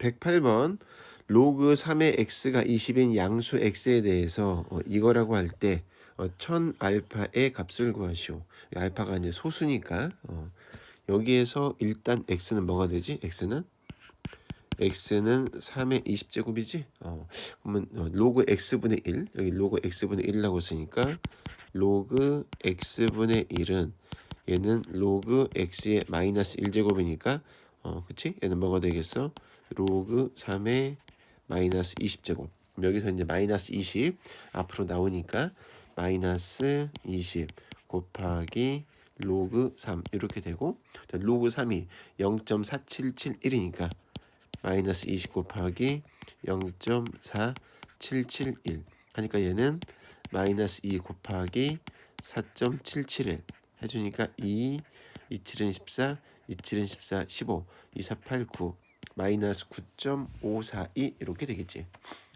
108번 로그 3의 x가 20인 양수 x에 대해서 어, 이거라고 할때 어, 1000 알파의 값을 구하시오. 이 알파가 이제 소수니까 어, 여기에서 일단 x는 뭐가 되지? x는 x는 3의 20제곱이지? 어, 그러면 어, 로그 x분의 1 여기 로그 x분의 1이라고 쓰니까 로그 x분의 1은 얘는 로그 x의 마이너스 1제곱이니까 어, 그치? 얘는 뭐가 되겠어? 로그 3의 마이너스 20제곱. 여기서 이제 마이너스 20 앞으로 나오니까 마이너스 20 곱하기 로그 3 이렇게 되고 자, 로그 3이 0.4771이니까 마이너스 20 곱하기 0.4771 하니까 얘는 마이너스 2 곱하기 4.771 해주니까 2, 27은 14, 27은 14, 15, 24, 8, 9 마이너스 9.542 이렇게 되겠지.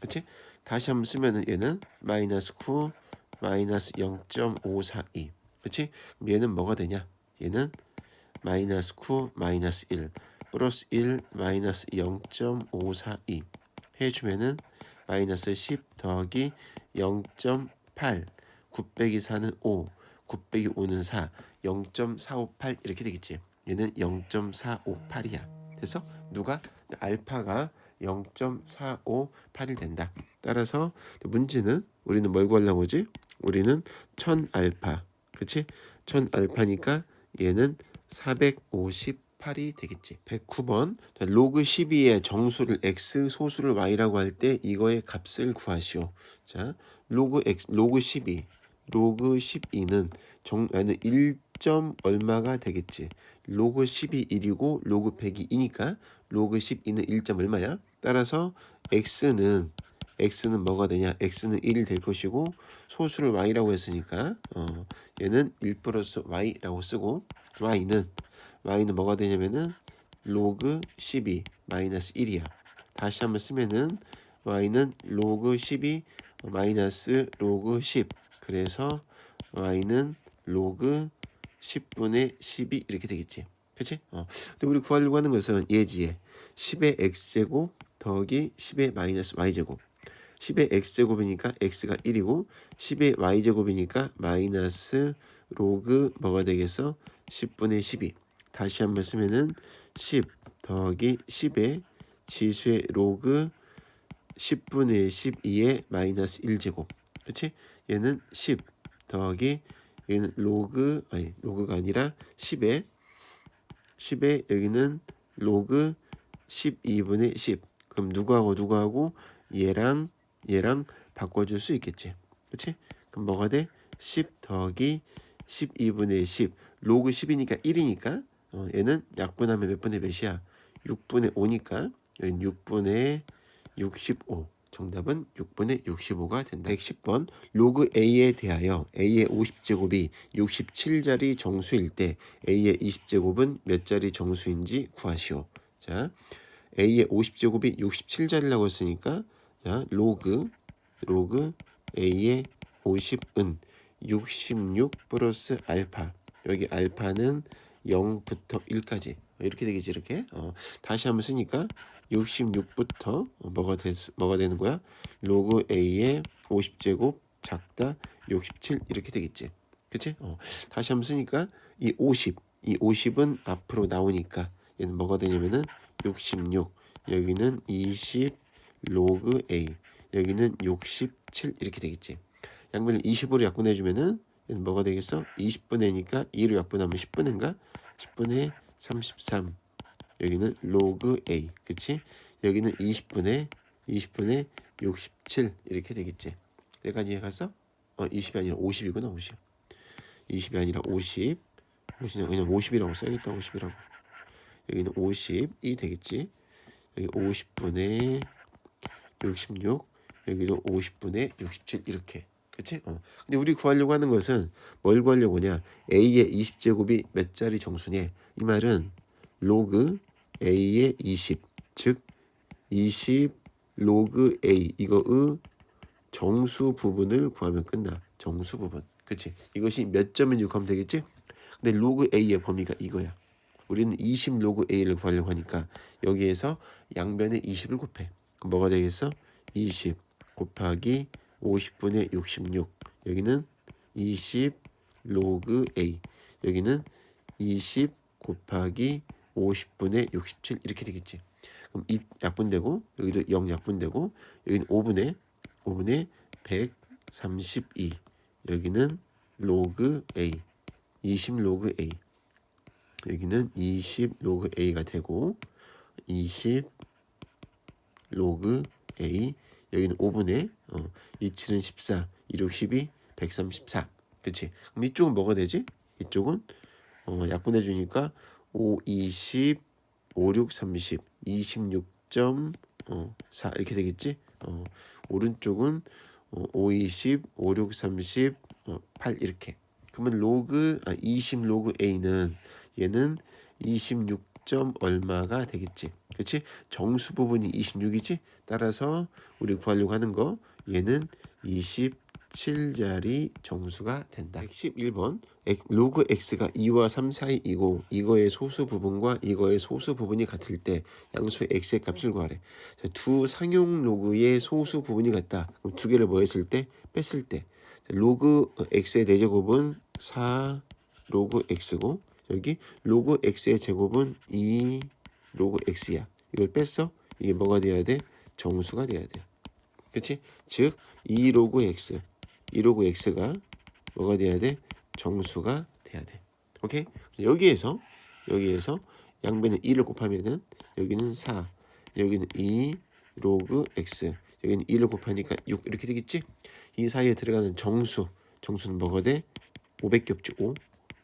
그치? 다시 한번 쓰면은 얘는 마이너스 9 마이너스 0.542 그치? 얘는 뭐가 되냐? 얘는 마이너스 9 마이너스 1 플러스 1 마이너스 0.542 해주면은 마이너스 10 더하기 0.8 9 빼기 4는 5 9 빼기 5는 4 0.458 이렇게 되겠지. 얘는 0.458이야. 그래서 누가 알파가 0.458이 된다. 따라서 문제는 우리는 뭘 구하려고 하지? 우리는 1000 알파. 그치 1000 알파니까 얘는 458이 되겠지. 109번. 로그 12의 정수를 x 소수를 y라고 할 때 이거의 값을 구하시오. 자 로그 x 로그 12 로그 12는 정 얘는 1점 얼마가 되겠지 로그 10이 1이고 로그 100이 2니까 로그 12는 1점 얼마야 따라서 x는 x는 뭐가 되냐? X는 1이 될 것이고 소수를 y라고 했으니까 어, 얘는 1 플러스 y라고 쓰고 y는 y는 뭐가 되냐면은 로그 12 마이너스 1이야. 다시 한번 쓰면은 y는 로그 12 마이너스 로그 10 그래서 y는 로그 10분의 12 이렇게 되겠지 그치? 어. 근데 우리 구하려고 하는 것은 예지에 10의 x제곱 더하기 10의 마이너스 y제곱 10의 x제곱이니까 x가 1이고 10의 y제곱이니까 마이너스 로그 뭐가 되겠어? 10분의 12 다시 한번 쓰면은 10 더하기 10의 지수의 로그 10분의 12의 마이너스 1제곱 그치? 얘는 10 더하기 여기는 로그 아니 로그가 아니라 10의 10의 여기는 로그 12분의 10 그럼 누구하고 누구하고 얘랑 얘랑 바꿔줄 수 있겠지 그치? 그럼 뭐가 돼? 10 더하기 12분의 10 로그 10이니까 1이니까 어, 얘는 약분하면 몇 분의 몇이야? 6분의 5니까 여기 6분의 65 정답은 6분의 65가 된다. 110번 로그 a에 대하여 a의 50제곱이 67자리 정수일 때 a의 20제곱은 몇 자리 정수인지 구하시오. 자, a의 50제곱이 67자리라고 했으니까 자, 로그 로그 a의 50은 66 플러스 알파 여기 알파는 0부터 1까지 이렇게 되겠지 이렇게 어, 다시 한번 쓰니까 66부터 뭐가 되, 뭐가 되는 거야? 로그 a의 50제곱 작다 67 이렇게 되겠지. 그치? 어, 다시 한번 쓰니까 이 50, 이 50은 앞으로 나오니까 얘는 뭐가 되냐면은 66 여기는 20 로그 a 여기는 67 이렇게 되겠지. 양변을 20으로 약분해주면은 얘는 뭐가 되겠어? 20분의 니까 2로 약분하면 10분의인가? 10분의 33 여기는 로그 a 그치? 여기는 20분의 20분의 67 이렇게 되겠지 여기까지 이해갔어? 어 20이 아니라 50이구나 50 20이 아니라 50 50이 그냥 50이라고 써야겠다 50이라고 여기는 50이 되겠지 여기 50분의 66 여기도 50분의 67 이렇게 그치? 어. 근데 우리 구하려고 하는 것은 뭘 구하려고 하냐 a의 20제곱이 몇 자리 정수냐 이 말은 로그 a의 20 즉 20 로그 a 이거의 정수 부분을 구하면 끝나 정수 부분 그치? 이것이 몇 점인지 구하면 되겠지? 근데 로그 a의 범위가 이거야 우리는 20 로그 a를 구하려고 하니까 여기에서 양변에 20을 곱해. 그럼 뭐가 되겠어? 20 곱하기 50분의 66. 여기는 20 로그 a. 여기는 20 곱하기 50분의 67 이렇게 되겠지. 그럼 이 약분되고 여기도 0 약분되고 여기는 5분의 5분의 132. 여기는 로그 a. 20 로그 a. 여기는 20 로그 a가 되고 20 로그 a 여기는 5분의 어, 27은 14, 26, 12, 134. 그치? 그럼 이쪽은 뭐가 되지? 이쪽은 어, 약분해 주니까 5, 20, 5, 6, 30, 26.4 어, 이렇게 되겠지? 어, 오른쪽은 어, 5, 20, 5, 6, 30, 어, 8 이렇게. 그러면 로그 아, 20 로그 a는 얘는 26. 점 얼마가 되겠지. 그렇지? 정수 부분이 26이지. 따라서 우리 구하려고 하는 거 얘는 27자리 정수가 된다. 11번 로그 x가 2와 3 사이이고 이거의 소수 부분과 이거의 소수 부분이 같을 때 양수 x의 값을 구하래. 자, 두 상용 로그의 소수 부분이 같다. 그럼 두 개를 뭐 했을 때 뺐을 때 자, 로그 x의 대제곱은 4 로그 x고 여기 로그 x의 제곱은 2 로그 x야. 이걸 뺐어? 이게 뭐가 돼야 돼? 정수가 돼야 돼. 그치? 즉, 2 로그 x, 2 로그 x가 뭐가 돼야 돼? 정수가 돼야 돼. 오케이? 여기에서, 여기에서 양변에 2를 곱하면은 여기는 4, 여기는 2 로그 x, 여기는 2를 곱하니까 6 이렇게 되겠지? 이 사이에 들어가는 정수, 정수는 뭐가 돼? 500 겹지 5.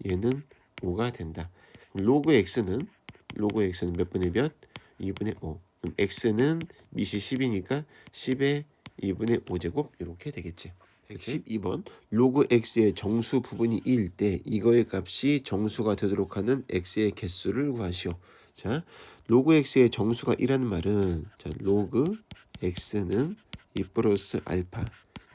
얘는 5가 된다. 로그 x는 로그 x는 몇 분의 몇? 2분의 5. 그럼 x는 밑이 10이니까 10의 2분의 5제곱 이렇게 되겠지. 112번 로그 x의 정수 부분이 2일 때 이거의 값이 정수가 되도록 하는 x의 개수를 구하시오. 자, 로그 x의 정수가 1라는 말은 자, 로그 x는 2 플러스 알파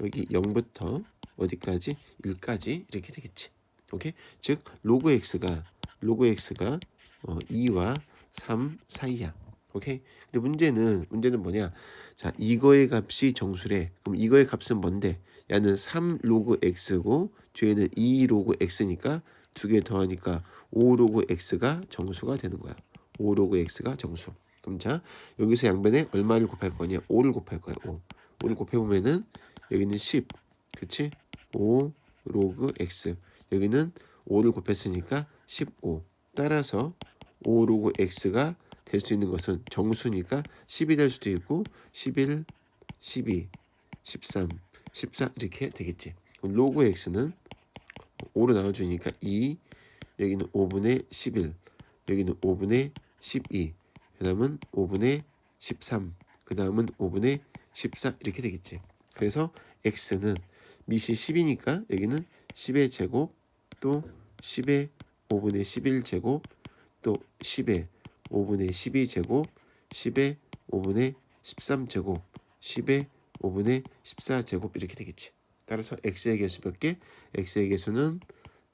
여기 0부터 어디까지? 1까지 이렇게 되겠지. 오케이? 즉 로그 x가 로그 x가 어, 2와 3 사이야. 오케이? 근데 문제는 문제는 뭐냐? 자, 이거의 값이 정수래. 그럼 이거의 값은 뭔데? 야는 3 로그 x고 뒤에는 2 로그 x니까 두 개 더하니까 5 로그 x가 정수가 되는 거야. 5 로그 x가 정수. 그럼 자, 여기서 양변에 얼마를 곱할 거냐? 5를 곱할 거야. 5. 5를 곱해 보면은 여기는 10. 그치? 5 로그 x. 여기는 5를 곱했으니까 15. 따라서 5 로그 x가 될 수 있는 것은 정수니까 10이 될 수도 있고 11, 12, 13, 14 이렇게 되겠지. 로그 x는 5로 나눠주니까 2, 여기는 5분의 11, 여기는 5분의 12, 그 다음은 5분의 13, 그 다음은 5분의 14 이렇게 되겠지. 그래서 x는 밑이 10이니까 여기는 10의 제곱 또 10의 5분의 11 제곱 또 10의 5분의 12 제곱 10의 5분의 13 제곱 10의 5분의 14제곱 이렇게 되겠지. 따라서 x의 개수 몇 개? x의 개수는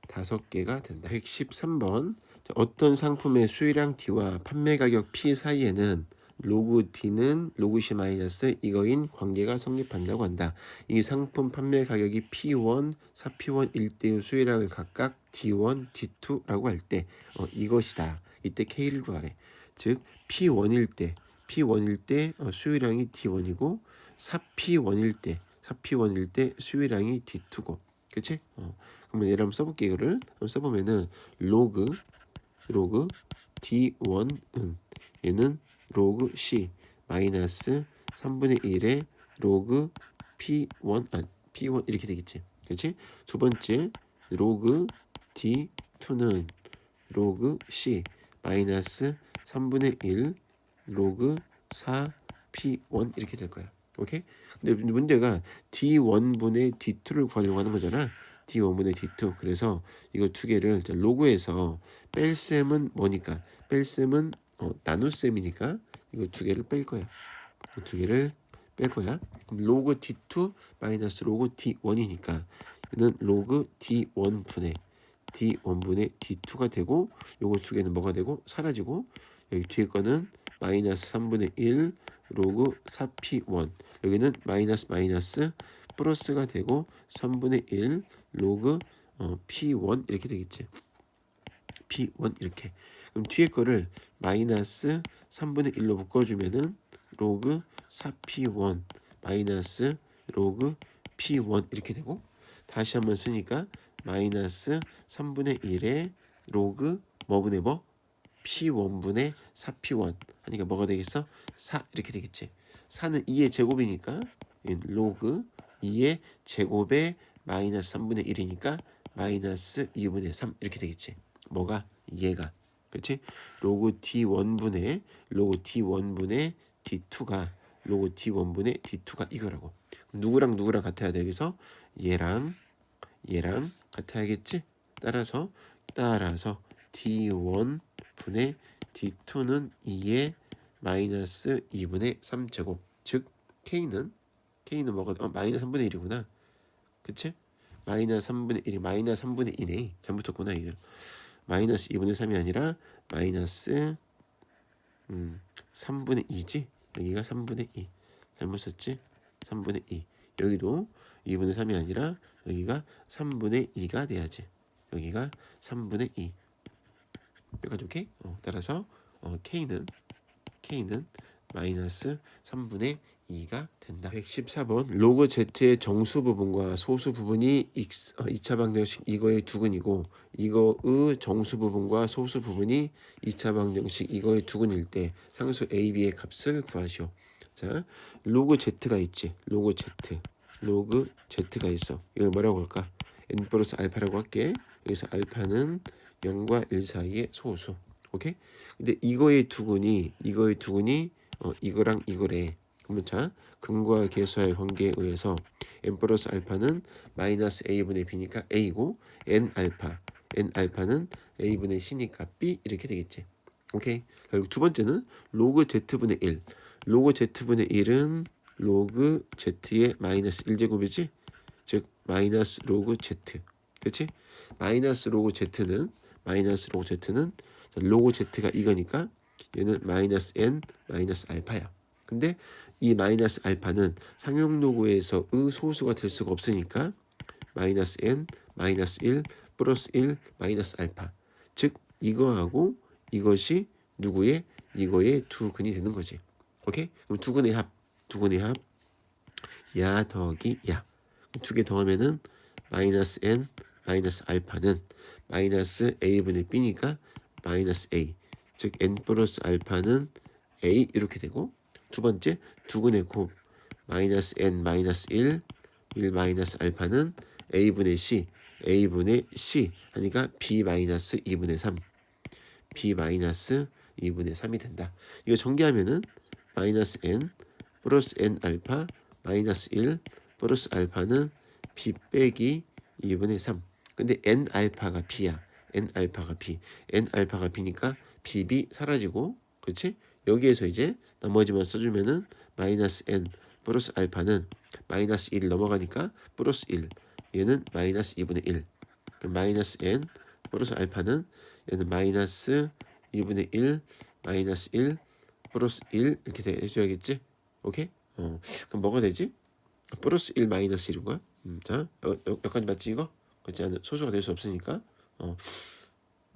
다섯 개가 된다. 113번 어떤 상품의 수유량 D와 판매 가격 P 사이에는 로그 D는 로그 C 마이너스 이거인 관계가 성립한다고 한다. 이 상품 판매 가격이 P1, 4P1 일대의 수요량을 각각 D1, D2라고 할 때 어, 이것이다. 이때 K를 구하래. 즉 P1일 때 P1일 때 어, 수요량이 D1이고 4P1일 때 4P1일 때 수요량이 D2고 그치? 어. 그러면 얘를 한번 써볼게 이거를 한번 써보면은 로그 로그 D1은 얘는 로그 C 마이너스 3분의 1의 로그 P1 아 P1 이렇게 되겠지. 그렇지? 두 번째 로그 D2는 로그 C 마이너스 3분의 1 로그 4 P1 이렇게 될 거야. 오케이? 근데 문제가 D1분의 D2를 구하려고 하는 거잖아. D1분의 D2. 그래서 이거 두 개를 로그에서 뺄셈은 뭐니까? 뺄셈은 어, 나눗셈이니까 이거 두 개를 뺄 거야. 두 개를 뺄 거야. 그럼 로그 D2 마이너스 로그 D1이니까 이는 로그 D1 분의 D1분의 D2가 되고 요거 두 개는 뭐가 되고 사라지고 여기 뒤에 거는 마이너스 3분의 1 로그 4P1 여기는 마이너스 마이너스 플러스가 되고 3분의 1 로그 어, P1 이렇게 되겠지. P1 이렇게. 그럼 뒤에 거를 마이너스 3분의 1로 묶어주면은 로그 4P1 마이너스 로그 P1 이렇게 되고 다시 한번 쓰니까 마이너스 3분의 1에 로그 뭐분의 뭐? P1분의 4P1 하니까 뭐가 되겠어? 4 이렇게 되겠지. 4는 2의 제곱이니까 이 로그 2의 제곱에 마이너스 3분의 1이니까 마이너스 2분의 3 이렇게 되겠지. 뭐가? 얘가. 그렇지? 로그 D1분의 로그 D1분의 D2가 로그 D1분의 D2가 이거라고. 누구랑 누구랑 같아야 돼 여기서 얘랑 얘랑 같아야겠지? 따라서 따라서 D1 분의 D2는 2의 마이너스 2분의 3제곱. 즉 K는 K는 뭐가 어, 마이너스 3분의 1이구나. 그치? 마이너스 3분의 1이 마이너스 3분의 2네 잘못 썼구나 이거 마이너스 2분의 3이 아니라 마이너스 음, 3분의 2지? 여기가 3분의 2 잘못 썼지? 3분의 2 여기도 2분의 3이 아니라 여기가 3분의 2가 돼야지. 여기가 3분의 2 여기까지 오케이? 어, 따라서 어, K는 K는 마이너스 3분의 2가 된다. 114번 로그 Z의 정수 부분과 소수 부분이 X, 어, 2차 방정식 이거의 두근이고 이거의 정수 부분과 소수 부분이 2차 방정식 이거의 두근일 때 상수 A, B의 값을 구하시오. 자, 로그 Z가 있지. 로그 Z. 로그 Z가 있어. 이걸 뭐라고 할까? N 플러스 알파라고 할게. 여기서 알파는 0과 1 사이의 소수. 오케이? 근데 이거의 두근이 이거의 두근이 어, 이거랑 이거래. 그러면 자 근과 계수의 관계에 의해서 n 플러스 알파는 마이너스 a분의 b니까 a고 n 알파 n 알파는 a분의 c니까 b 이렇게 되겠지. 오케이. 그리고 두 번째는 로그 z분의 1. 로그 z분의 1은 로그 z의 마이너스 1제곱이지. 즉 마이너스 로그 z. 그렇지? 마이너스 로그 z는 마이너스 로그 z는 로그 z가 이거니까 얘는 마이너스 n 마이너스 알파야. 근데 이 마이너스 알파는 상용 로그에서 의 소수가 될 수가 없으니까 마이너스 n 마이너스 1 플러스 1 마이너스 알파. 즉 이거하고 이것이 누구의 이거의 두 근이 되는 거지. 오케이? 그럼 두 근의 합, 두 근의 합, 야 더하기 야. 두 개 더하면은 마이너스 n 마이너스 알파는 마이너스 a분의 b니까 마이너스 a. 즉 n 플러스 알파는 a 이렇게 되고 두 번째 두근의 곱 마이너스 n 마이너스 1 1 마이너스 알파는 a분의 c a분의 c 하니까 b 마이너스 2분의 3 b 마이너스 2분의 3이 된다. 이거 전개하면은 마이너스 n 플러스 n 알파 마이너스 1 플러스 알파는 b 빼기 2분의 3 근데 n 알파가 b야. N 알파가 b. N 알파가 b니까 bb 사라지고 그렇지? 여기에서 이제 나머지만 써주면은 마이너스 n 플러스 알파는 마이너스 1 넘어가니까 플러스 1 얘는 마이너스 2분의 1 그럼 마이너스 n 플러스 알파는 얘는 마이너스 2분의 1 마이너스 1 플러스 1 이렇게 돼- 해줘야겠지? 오케이? 어. 그럼 뭐가 되지? 플러스 1 마이너스 1인 거야? 음, 자 여, 여, 여기까지 맞지 이거 그렇지 않은 소수가 될 수 없으니까. 어.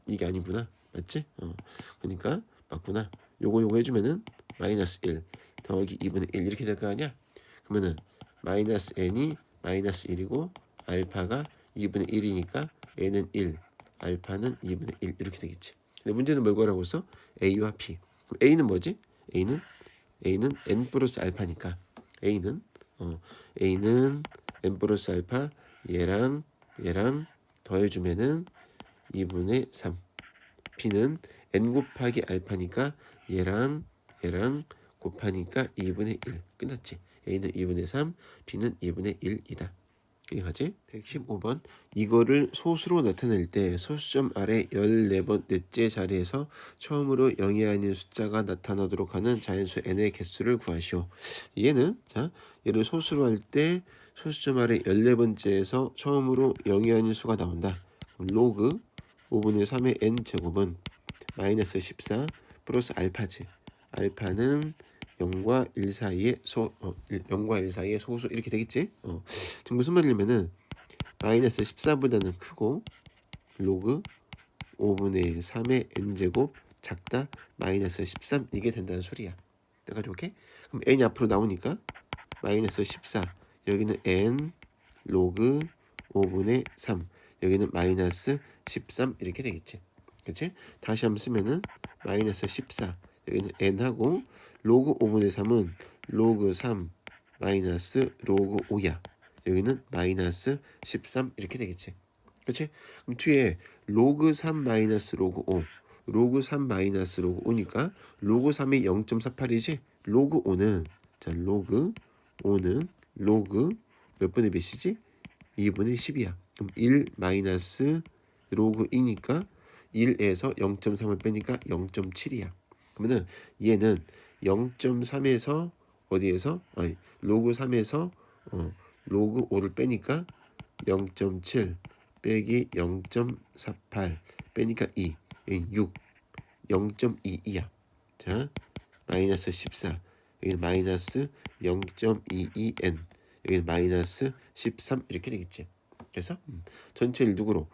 이게 아니구나. 맞지? 어. 그러니까 맞구나. 요거 요거 해주면은 마이너스 1 더하기 2분의 1 이렇게 될 거 아니야? 그러면은 마이너스 n이 마이너스 1이고 알파가 2분의 1이니까 n은 1 알파는 2분의 1 이렇게 되겠지. 근데 문제는 뭘 구하라고 했어? a와 p. 그럼 a는 뭐지? a는 a는 n 플러스 알파니까. a는 어 a는 n 플러스 알파 얘랑 얘랑 더해주면은 2분의 3 P는 n 곱하기 알파니까 얘랑 얘랑 곱하니까 2분의 1 끝났지. A는 2분의 3, B는 2분의 1이다. 이해가지? 115번 이거를 소수로 나타낼 때 소수점 아래 14번 넷째 자리에서 처음으로 0이 아닌 숫자가 나타나도록 하는 자연수 n의 개수를 구하시오. 얘는 자 얘를 소수로 할때 소수점 아래 14번째에서 처음으로 0이 아닌 수가 나온다. 로그 5분의 3의 n 제곱은 마이너스 14 플러스 알파지. 알파는 0과 1 사이의 소 어, 0과 1 사이의 소수 이렇게 되겠지? 어. 지금 무슨 말이냐면은 마이너스 14보다는 크고 로그 5분의 3의 n 제곱 작다 마이너스 13 이게 된다는 소리야. 내가 오케이? 그럼 n이 앞으로 나오니까 마이너스 14 여기는 n 로그 5분의 3 여기는 마이너스 13 이렇게 되겠지. 그치? 다시 한번 쓰면은 마이너스 14 여기는 n하고 로그 5분의 3은 로그 3 마이너스 로그 5야. 여기는 마이너스 13 이렇게 되겠지. 그치? 그럼 뒤에 로그 3 마이너스 로그 5 로그 3 마이너스 로그 5니까 로그 3이 0.48이지 로그 5는 자 로그 5는 로그 몇 분의 몇이지? 2분의 10이야. 그럼 1 마이너스 로그 2니까 1에서 0.3을 빼니까 0.7이야. 그러면은 얘는 0.3에서 어디에서 아니 로그 3에서 어, 로그 5를 빼니까 0.7 빼기 0.48 빼니까 2 6 0.22야. 자 마이너스 14 여기는 마이너스 0.22n 여기는 마이너스 13 이렇게 되겠지. 그래서 음, 전체를 누구로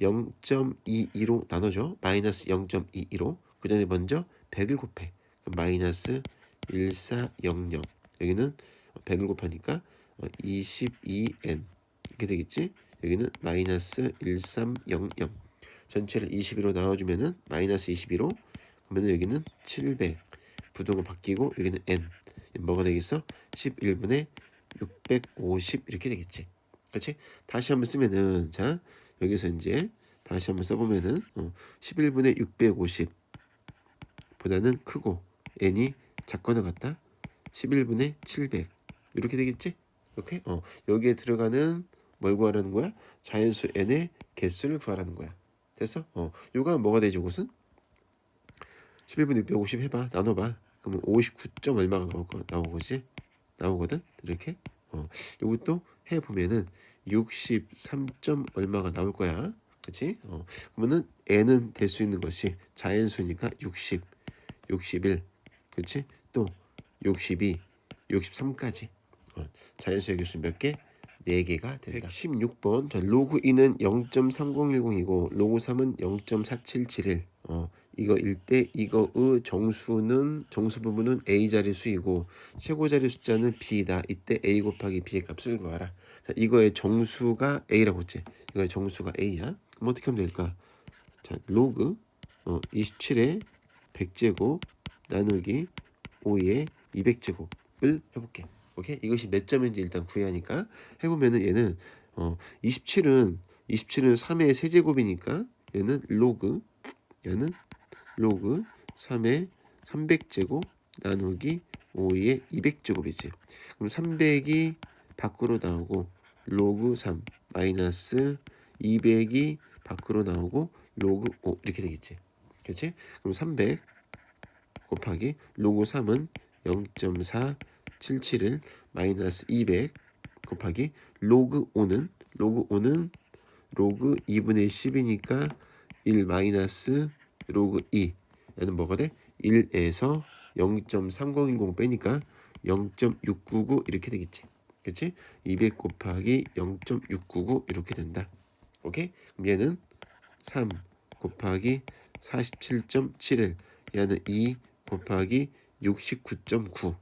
0.22로 나눠줘. 마이너스 0.22로 그 전에 먼저 100을 곱해. 그럼 마이너스 1400 여기는 100을 곱하니까 22n 이렇게 되겠지. 여기는 마이너스 1300 전체를 22로 나눠주면은 마이너스 22로 그러면 여기는 700 부동은 바뀌고 여기는 n 뭐가 되겠어? 11분의 650 이렇게 되겠지. 그렇지? 다시 한번 쓰면은 자 여기서 이제 다시 한번 써보면은 어, 11분의 650 보다는 크고 n이 작거나 같다. 11분의 700 이렇게 되겠지? 이렇게 어 여기에 들어가는 뭘 구하라는 거야? 자연수 n의 개수를 구하라는 거야. 됐어? 어 요가 뭐가 되죠? 이것은 11분의 650 해봐 나눠봐. 그러면 59점 얼마가 나올 거 나오고지 나오거든 이렇게 어 요것도 해 보면은 63점 얼마가 나올 거야. 그치? 어, 그러면은 n은 될 수 있는 것이 자연수니까 60, 61, 그치? 또 62, 63까지. 어, 자연수의 개수 몇 개? 4개가 된다. 116번. 자, 로그 2는 0.3010이고 로그 3은 0.4771. 어, 이거 일때 이거의 정수는 정수 부분은 a 자리수이고 최고 자리 숫자는 b다. 이때 a 곱하기 b의 값을 구하라. 자, 이거의 정수가 a라고 했지. 이거의 정수가 a야. 그럼 어떻게 하면 될까? 자, 로그 어, 27에 100제곱 나누기 5에 200제곱을 해볼게. 오케이? 이것이 몇 점인지 일단 구해야 하니까 해보면은 얘는 어, 27은 27은 3의 세제곱이니까 얘는 로그 얘는 로그 3의 300제곱 나누기 5의 200제곱이지. 그럼 300이 밖으로 나오고 로그 3 마이너스 200이 밖으로 나오고 로그 5 이렇게 되겠지. 그렇지? 그럼 300 곱하기 로그 3은 0.477을 마이너스 200 곱하기 로그 5는 로그 5는 로그 2분의 10이니까 1 마이너스 로그 2 얘는 뭐가 돼? 1에서 0.3010 빼니까 0.699 이렇게 되겠지. 그치? 200 곱하기 0.699 이렇게 된다. 오케이? 그럼 얘는 3 곱하기 47.71 얘는 2 곱하기 69.9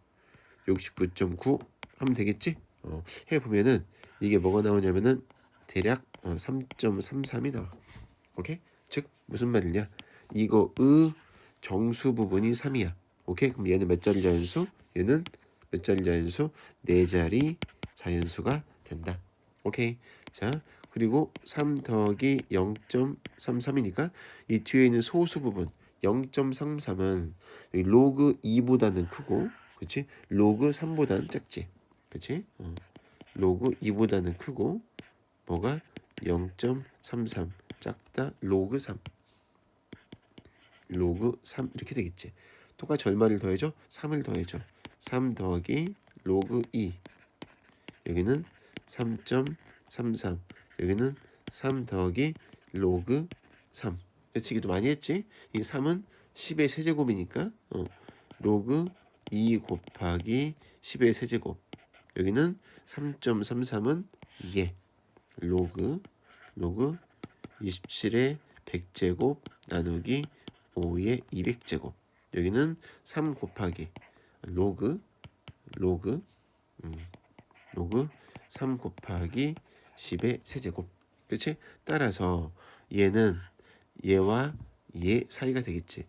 69.9 하면 되겠지? 어, 해보면은 이게 뭐가 나오냐면은 대략 어, 3.33이 나와. 오케이? 즉 무슨 말이냐? 이거 의 정수 부분이 3이야. 오케이? 그럼 얘는 몇 자리 자연수? 얘는 몇 자리 자연수? 네 자리 자연수가 된다. 오케이. 자, 그리고 3 더하기 0.33이니까 이 뒤에 있는 소수 부분 0.33은 여기 로그 2보다는 크고 그치? 로그 3보다는 작지. 그치? 어. 로그 2보다는 크고 뭐가 0.33 작다 로그 3 로그 3 이렇게 되겠지. 똑같이 얼마를 더해줘? 3을 더해줘. 3 더하기 로그 2 여기는 3.33 여기는 3 더하기 로그 3. 예치기도 많이 했지? 이 3은 10의 세제곱이니까 어, 로그 2 곱하기 10의 세제곱. 여기는 3.33은 2에 로그 로그 27의 100제곱 나누기 5의 200제곱. 여기는 3 곱하기 로그 로그 음, 로그 3 곱하기 10의 세제곱. 그렇지? 따라서 얘는 얘와 얘 사이가 되겠지.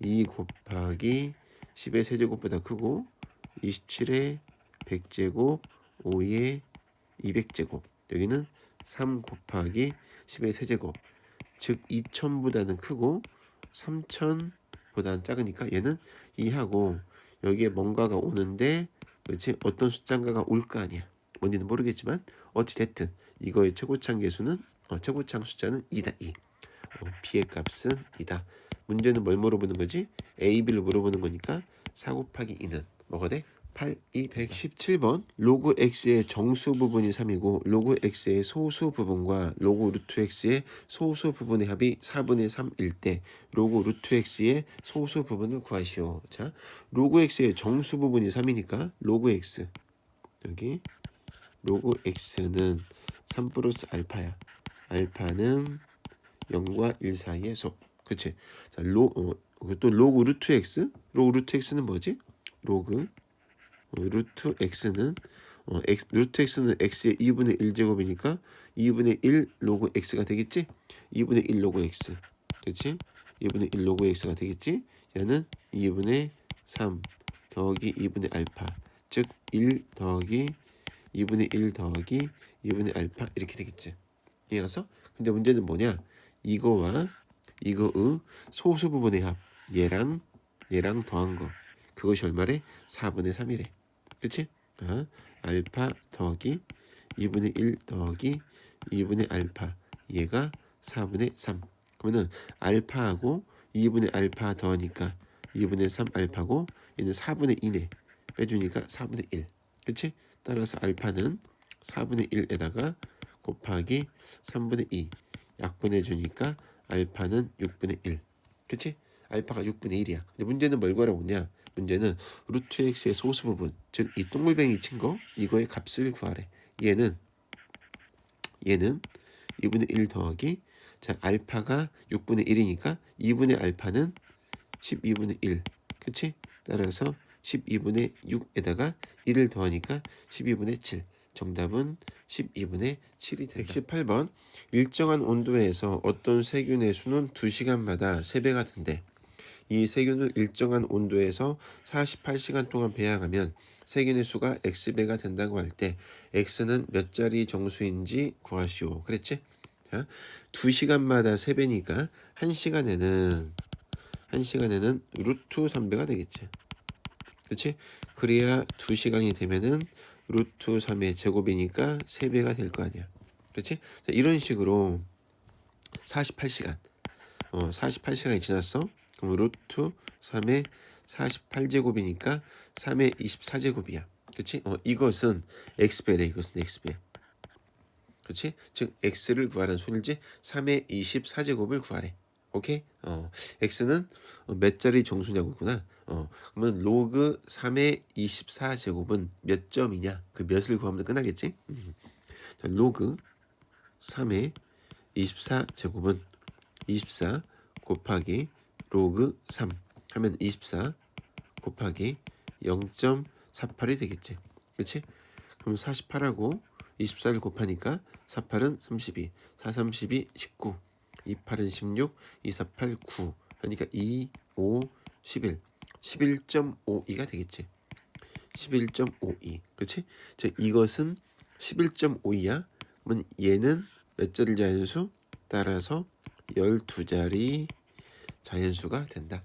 2 곱하기 10의 세제곱보다 크고 27의 100제곱 5의 200제곱. 여기는 3 곱하기 10의 세제곱. 즉 2000보다는 크고 3000보다는 작으니까 얘는 2하고 여기에 뭔가가 오는데 그렇지 어떤 숫자인가가 올 거 아니야. 뭔지는 모르겠지만 어찌 됐든 이거의 최고창 개수는 어, 최고창 숫자는 2다 2. 어, b의 값은 2다. 문제는 뭘 물어보는 거지? a, b를 물어보는 거니까 4 곱하기 2는 뭐가 돼? 8, 2, 117번 로그 x의 정수 부분이 3이고 로그 x의 소수 부분과 로그 루트 x의 소수 부분의 합이 4분의 3일 때 로그 루트 x의 소수 부분을 구하시오. 자, 로그 x의 정수 부분이 3이니까 로그 x 여기 로그 x는 3 플러스 알파야. 알파는 0과 1 사이의 속. 그치? 자, 로, 어, 또 로그 루트 x? 로그 루트 x는 뭐지? 로그 어, 루트 x는 어, x, 루트 x는 x의 2분의 1제곱이니까 2분의 1 로그 x가 되겠지? 2분의 1 로그 x. 그치? 2분의 1 로그 x가 되겠지? 얘는 2분의 3 더하기 2분의 알파. 즉, 1 더하기 2분의 1 더하기 2분의 알파 이렇게 되겠지. 이해가서? 근데 문제는 뭐냐? 이거와 이거의 소수 부분의 합 얘랑 얘랑 더한 거 그것이 얼마래? 4분의 3이래. 그치? 어? 알파 더하기 2분의 1 더하기 2분의 알파 얘가 4분의 3 그러면은 알파하고 2분의 알파 더하니까 2분의 3 알파고 얘는 4분의 2네 빼주니까 4분의 1 그치? 따라서 알파는 4분의 1에다가 곱하기 3분의 2 약분해 주니까 알파는 6분의 1 그치? 알파가 6분의 1이야 근데 문제는 뭘 구하라고냐 문제는 루트 x의 소수 부분 즉 이 동글뱅이 친 거 이거의 값을 구하래 얘는 얘는 2분의 1 더하기 자 알파가 6분의 1이니까 2분의 알파는 12분의 1 그치? 따라서 12분의 6에다가 1을 더하니까 12분의 7 정답은 12분의 7이 된다. 118번 일정한 온도에서 어떤 세균의 수는 2시간마다 3배가 된대. 이 세균을 일정한 온도에서 48시간 동안 배양하면 세균의 수가 x배가 된다고 할 때 x는 몇 자리 정수인지 구하시오. 그랬지? 자, 2시간마다 3배니까 1시간에는 1시간에는 루트 3배가 되겠지. 그렇지? 그래야 2시간이 되면은 루트 3의 제곱이니까 3배가 될 거 아니야. 그렇지? 자, 이런 식으로 48시간 어, 48시간이 지났어. 그럼 루트 3의 48제곱이니까 3의 24제곱이야. 그렇지? 어, 이것은 x배래. 이것은 x배. 그렇지? 즉 x를 구하라는 소리지 3의 24제곱을 구하래. 오케이? 어, x는 몇 자리 정수냐고구나. 어, 그러면 로그 3의 24제곱은 몇 점이냐? 그 몇을 구하면 끝나겠지? 음. 자, 로그 3의 24제곱은 24 곱하기 로그 3 하면 24 곱하기 0.48이 되겠지. 그렇지? 그럼 48하고 24를 곱하니까 48은 32, 4, 32, 19, 28은 16, 2, 4, 8, 9 하니까 2, 5, 11, 11.52가 되겠지. 11.52. 그렇지? 즉 이것은 11.52야. 그러면 얘는 몇 자리 자연수? 따라서 12자리 자연수가 된다.